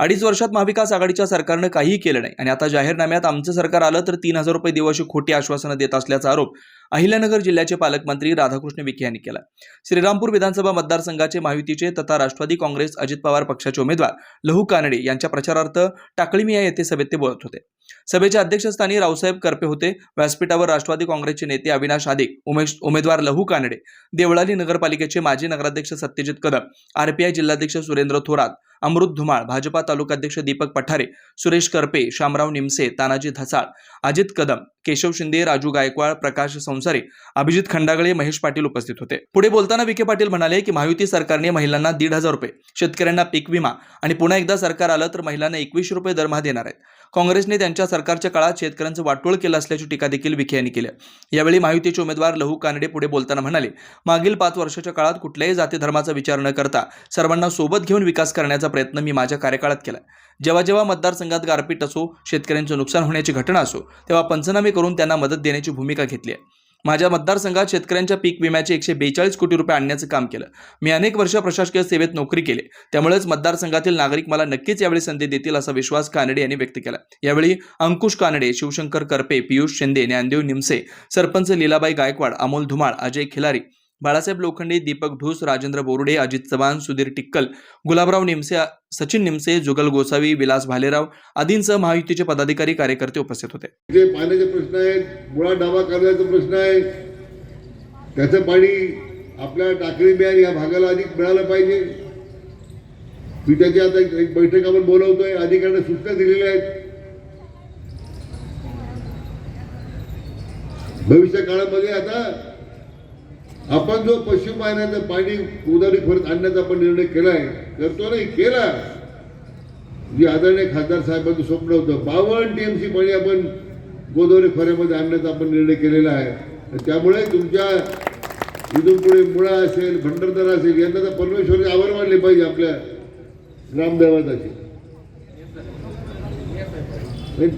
अडीच वर्षात महाविकास आघाडीच्या सरकारनं काहीही केलं नाही. आणि आता जाहीरनाम्यात आमचं सरकार आलं तर तीन हजार रुपये देऊ अशी खोटी आश्वासनं देत असल्याचा आरोप अहिल्यानगर जिल्ह्याचे पालकमंत्री राधाकृष्ण विखे यांनी केला. श्रीरामपूर विधानसभा मतदारसंघाचे महायुतीचे तथा राष्ट्रवादी काँग्रेस अजित पवार पक्षाचे उमेदवार लहू कानडे यांच्या प्रचारार्थ टाकळीमिया येथे सभेत ते बोलत होते. सभेच्या अध्यक्षस्थानी रावसाहेब करपे होते. व्यासपीठावर राष्ट्रवादी काँग्रेसचे नेते अविनाश आदिक उमेश उमेदवार लहू कानडे देवळाली नगरपालिकेचे माजी नगराध्यक्ष सत्यजित कदम आरपीआय जिल्हाध्यक्ष सुरेंद्र थोरात अमृत धुमाळ भाजपा तालुकाध्यक्ष दीपक पठारे सुरेश करपे शामराव निमसे तानाजी धसाळ अजित कदम केशव शिंदे राजू गायकवाड प्रकाश संसारे अभिजित खंडागळे महेश पाटील उपस्थित होते. पुढे बोलताना विखे पाटील म्हणाले की महायुती सरकारने महिलांना दीड हजार रुपये शेतकऱ्यांना पीक विमा आणि पुन्हा एकदा सरकार आलं तर महिलांना एकवीसशे रुपये दरमहा देणार आहेत. काँग्रेसने त्यांच्या सरकारच्या काळात शेतकऱ्यांचं वाटोळ केलं असल्याची टीका देखील विखे यांनी केली यावेळी महायुतीचे उमेदवार लहू कानडे पुढे बोलताना म्हणाले मागील पाच वर्षाच्या काळात कुठल्याही जाती धर्माचा विचार न करता सर्वांना सोबत घेऊन विकास करण्याचा प्रयत्न मी माझ्या कार्यकाळात केला जेव्हा जेव्हा मतदारसंघात गारपीट असो शेतकऱ्यांचं नुकसान होण्याची घटना असो तेव्हा पंचनामे करून त्यांना मदत देण्याची भूमिका घेतली आहे. माझ्या मतदारसंघात शेतकऱ्यांच्या पीक विम्याचे एकशे बेचाळीस कोटी रुपये आणण्याचं काम केलं. मी अनेक वर्ष प्रशासकीय सेवेत नोकरी केली. त्यामुळेच मतदारसंघातील नागरिक मला नक्कीच यावेळी संधी देतील असा विश्वास कानडे यांनी व्यक्त केला. यावेळी अंकुश कानडे शिवशंकर करपे पियुष शिंदे ज्ञानदेव निमसे सरपंच लीलाबाई गायकवाड अमोल धुमाळ अजय खिलारी बाळासाहेब लोखंडे दीपक ढोस राजेंद्र बोरुडे अजित चव्हाण सुधीर टिक्कल गुलाबराव निमसे सचिन निमसे जुगल गोसावी विलास भालेराव आदींसह महायुतीचे पदाधिकारी कार्यकर्ते उपस्थित होते. जे पाण्याचे प्रश्न आहेत मुळा डावा करण्याचा प्रश्न आहे. त्याचं पाणी आपल्या टाकळी बिहार या भागाला अधिक मिळालं पाहिजे. मी त्याची आता एक- एक बैठक आपण बोलवतोय. अधिकाऱ्यांना सूचना दिलेल्या आहेत. भविष्य काळामध्ये आता आपण जो पश्चिम वाहिन्याचं पाणी उदारी खोऱ्यात आणण्याचा आपण निर्णय केलाय तो नाही केला. जे आदरणीय खासदार साहेबांचं स्वप्न होतं बावन्न टीएमसी पाणी आपण गोदावरी खोऱ्यामध्ये आणण्याचा आपण निर्णय केलेला आहे. त्यामुळे तुमच्या इथून पुढे मुळा असेल भंडारदरा असेल यांना तर परमेश्वरचे आभार मानले पाहिजे आपल्या ग्रामदैवताचे नाही,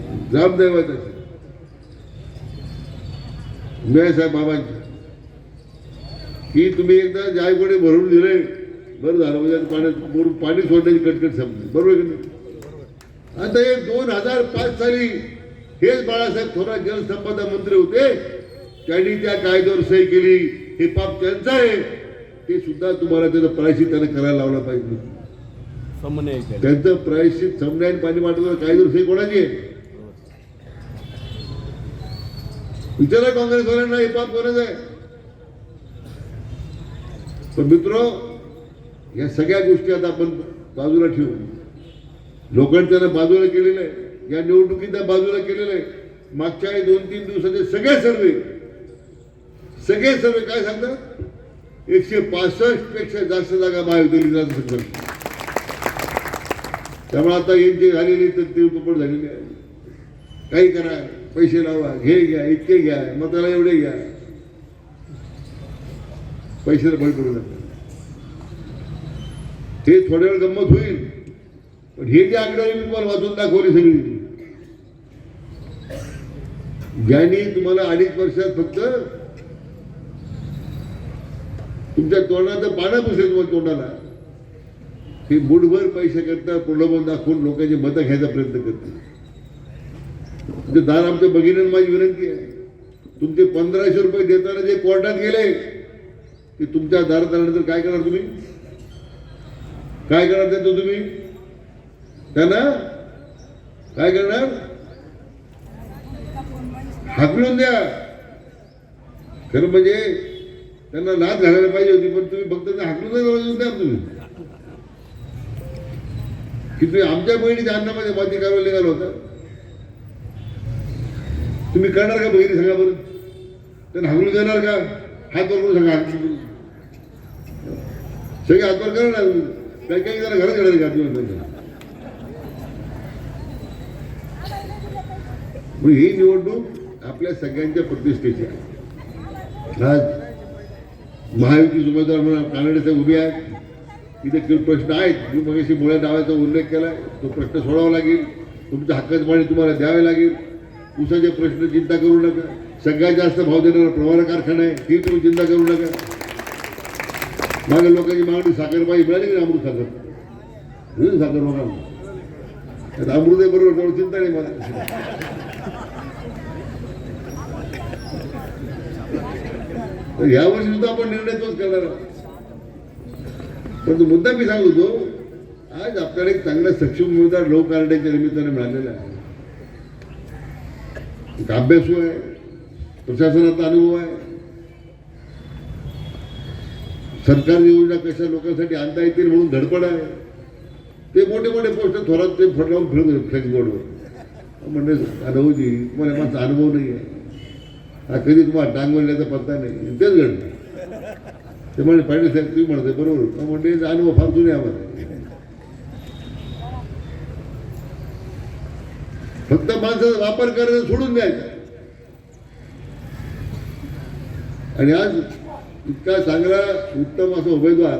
मेळ साहेब बाबांचे. की तुम्ही एकदा जायकडे भरून दिले बरं झालं म्हणजे पाण्यात भरून पाणी सोडण्याची कटकट संपली. बरोबर की नाही? आता हे दोन हजार पाच साली हेच बाळासाहेब थोरात जलसंपदा मंत्री होते. त्यांनी त्या कायद्यावर सही केली. हे पाप त्यांचं आहे. ते सुद्धा तुम्हाला त्याचं प्रायश्चित त्यांना करायला लावलं पाहिजे. त्यांचं प्रायश्चित समण्याने पाणी वाटलं कायद्यावर सही कोणाची आहे? विचारा काँग्रेसवाल्यांना हे पाप कोणाचं आहे? पण मित्र या सगळ्या गोष्टी आता आपण बाजूला ठेवू. लोकांनी बाजूला केलेलं आहे. या निवडणुकीत बाजूला केलेलं आहे. मागच्या दोन तीन दिवसाचे सगळे सर्वे. सगळे सर्वे काय सांगतात? एकशे पासष्टपेक्षा जास्त जागा महायुतीला संघर्ष त्यामुळे आता हे जे झालेली तर ते दुप्पट झालेली आहे काही करा. पैसे लावा. घे घ्या. इतके घ्या. मताला एवढे घ्या. पैशाला बळी करू नका ते थोड्या वेळ गंमत होईल. पण हे जे आकडेवारी मी तुम्हाला वाचून दाखवली सगळी. ज्यांनी तुम्हाला अडीच वर्षात फक्त तुमच्या तोंडाचं पानं पुसेल तुम्हाला तोंडाला हे बुडभर पैसे करता प्रलोभन दाखवून लोकांची मतं घ्यायचा प्रयत्न करते म्हणजे तुमचे दार आमच्या भगिनीनं माझी विनंती आहे. तुमचे पंधराशे रुपये देताना जे कोर्टात गेले ते तुमच्या दारात आल्यानंतर काय करणार तुम्ही? काय करणार त्याचं तुम्ही? त्यांना काय करणार? हाकलून द्या. खरं म्हणजे त्यांना लाच घालायला पाहिजे होती पण तुम्ही फक्त ते हाकलून द्या तुम्ही. की तुम्ही आमच्या बहिणीच्या अन्नामध्ये माती करायला निघाला होता. तुम्ही करणार का बहिणी सांगा बरं? त्यांना हाकलून देणार का? हात वर करून सांगा हाकलून सगळे हातवर करा ना काही काही जरा घरात घरात घातलं मग ही निवडणूक आपल्या सगळ्यांच्या प्रतिष्ठेची आहे आज महायुती उमेदवार म्हणून कानडे उभे आहेत इथे काही प्रश्न आहेत मी मगाशी मुळ्या नावाचा उल्लेख केला तो प्रश्न सोडावा लागेल तुमच्या हक्काचं पाणी तुम्हाला द्यावे लागेल उसाचे प्रश्न चिंता करू नका सगळ्यात जास्त भाव देणारा प्रवाह कारखाना आहे ती तुम्ही चिंता करू नका मागे लोकांची मागणी साखर पाहिजे मिळाली की अमृत साखर? साखर लोकांना अमृत आहे बरोबर तेवढं चिंता नाही मला. ह्या वर्षी सुद्धा आपण निर्णय तोच करणार आहोत. परंतु मुद्दा मी सांगत होतो आज आपल्याला एक चांगला सक्षम उमेदवार लोक कार्डेच्या निमित्ताने मिळालेला आहे. अभ्यासू आहे प्रशासनाचा अनुभव आहे. सरकारी योजना कशा लोकांसाठी आणता येतील म्हणून धडपड आहे. ते मोठे मोठे पोस्ट थोरात ते फट लावून फिरत होते फ्लेक्सबोर्डवर म्हणजे अनुभवजी तुम्हाला माझा अनुभव नाही आहे. हा कधी तुम्हाला डांगवल्याचा पत्ता नाही. तेच घडलं. ते म्हणजे पाटील साहेब तुम्ही म्हणते बरोबर. म्हणजे अनुभव फार जुने आम्हाला. फक्त माणसाचा वापर करायचा सोडून द्यायचा. आणि आज इतका चांगला उत्तम असा उमेदवार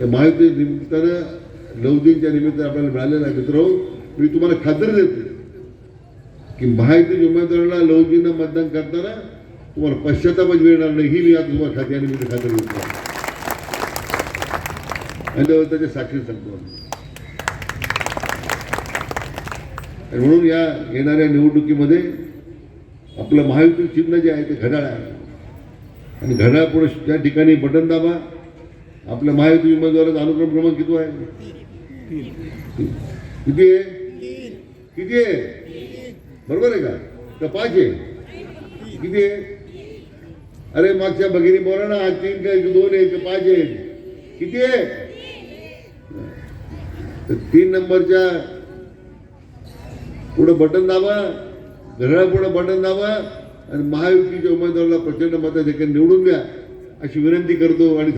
या महायुती निमित्तानं लवदींच्या निमित्तानं आपल्याला मिळालेला आहे. मित्र मी तुम्हाला खात्री देते की महायुती उमेदवाराला लवजीनं मतदान करताना तुम्हाला पश्चातापच मिळणार नाही. ही मी आता तुम्हाला खात्या निमित्त खात्री देतो. आणि त्याच्या त्याचे साक्षी सांगतो. आणि म्हणून या येणाऱ्या निवडणुकीमध्ये आपलं महायुती चिन्ह जे आहे ते घड्याळ आहे. आणि घड्याळ पुढे त्या ठिकाणी बटन दाबा. आपल्या महायुती उमेदवाराचा अनुक्रम क्रमांक किती आहे? किती आहे? किती आहे? बरोबर आहे का? तर पाच आहे किती आहे? अरे मागच्या भगिनी बोला ना आज तीन काय दोन आहे का पाच आहे. किती आहे? तीन नंबरच्या पुढं बटन दाबा घड्याळ पुढं बटन दाबा. आणि महायुतीच्या उमेदवाराला प्रचंड मताधिकारी निवडून द्या. अशी विनंती करतो आणि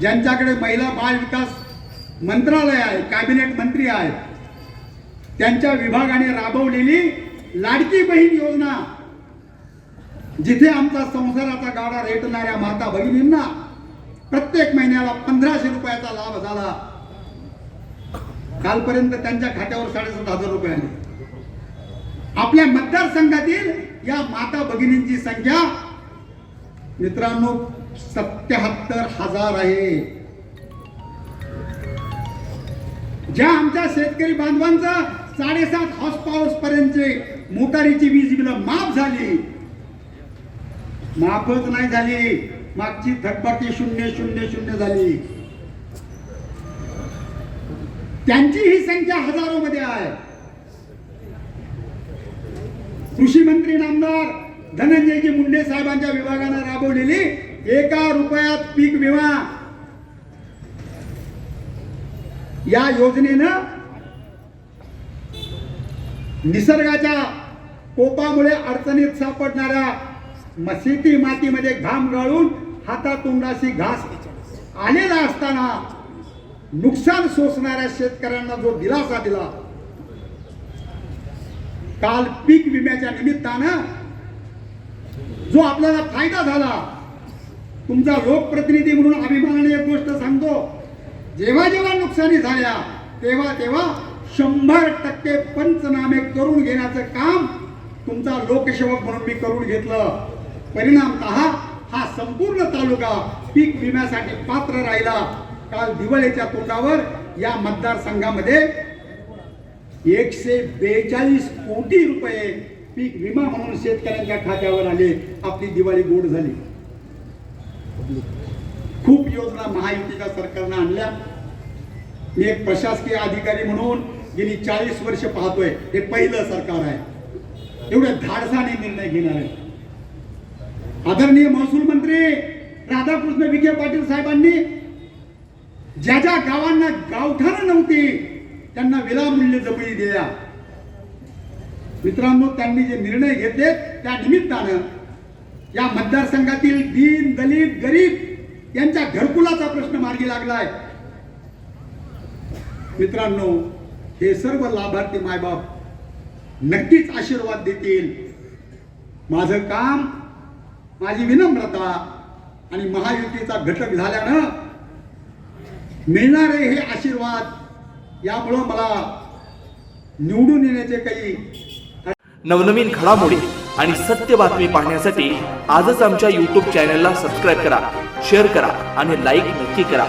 ज्यांच्याकडे महिला बाल विकास मंत्रालय आहे कॅबिनेट मंत्री आहेत त्यांच्या विभागाने राबवलेली लाडकी बहीण योजना जिथे आमचा संसाराचा गाडा रेटणाऱ्या माता भगिनींना प्रत्येक महिन्याला पंधराशे रुपयाचा लाभ झाला. कालपर्यंत त्यांच्या खात्यावर साडेसात हजार रुपये आले. आपल्या मतदारसंघातील या माता भगिनींची संख्या मित्रांनो सत्याहत्तर हजार आहे. ज्या आमच्या शेतकरी बांधवांचा साडेसात हॉर्स पॉवर्स पर्यंतचे मोटारीची वीज बिल माफ झाली. माफच नाही झाली. मागची थकबाकी शून्य शून्य शून्य झाली. त्यांची ही संख्या हजारो मध्ये आहे. कृषी मंत्री नामदार धनंजयजी मुंडे साहेबांच्या विभागानं राबवलेली एका रुपयात पीक विमा. या योजनेनं निसर्गाच्या कोपामुळे अडचणीत सापडणाऱ्या म- शेती मातीमध्ये घाम गाळून हातातोंडाशी घास आलेला असताना नुकसान सोसणाऱ्या शेतकऱ्यांना जो दिलासा दिला काल पीक विम्याच्या निमित्तानं जो आपल्याला फायदा झाला तुमचा लोकप्रतिनिधी म्हणून अभिमानाने एक गोष्ट सांगतो जेव्हा जेव्हा नुकसानी झाल्या तेव्हा तेव्हा शंभर टक्के पंचनामे करून घेण्याचं काम तुमचा लोकसेवक म्हणून मी करून घेतलं. परिणामत हा संपूर्ण तालुका पीक विम्यासाठी पात्र राहिला. काल दिवाळीच्या तोंडावर या मतदारसंघामध्ये एकशे बेचाळीस कोटी रुपये पीक विमा म्हणून शेतकऱ्यांच्या खात्यावर आले. आपली दिवाळी गोड झाली. खूप योजना महायुतीच्या सरकारनं आणल्या. मी एक प्रशासकीय अधिकारी म्हणून गेली चाळीस वर्ष पाहतोय. हे पहिलं सरकार आहे. एवढ्या धाडसाने निर्णय घेणार आहे. आदरणीय महसूल मंत्री राधाकृष्ण विखे पाटील साहेबांनी ज्या ज्या गावांना गावठाणं नव्हती त्यांना विनामूल्य जमिनी दिल्या. मित्रांनो त्यांनी जे निर्णय घेतले त्या निमित्तानं या मतदारसंघातील दीन दलित गरीब यांच्या घरकुलाचा प्रश्न मार्गी लागलाय. मित्रांनो हे सर्व लाभार्थी मायबाप नक्कीच आशीर्वाद देतील. माझं काम माझी विनम्रता आणि महायुतीचा घटक झाल्यानं मिळणारे हे आशीर्वाद यामुळं मला निवडून येण्याचे काही नवनवीन घडामोडी आणि सत्य बातमी पाहण्यासाठी आजच आमच्या यूट्यूब चॅनलला सबस्क्राईब करा शेअर करा आणि लाईक नक्की करा.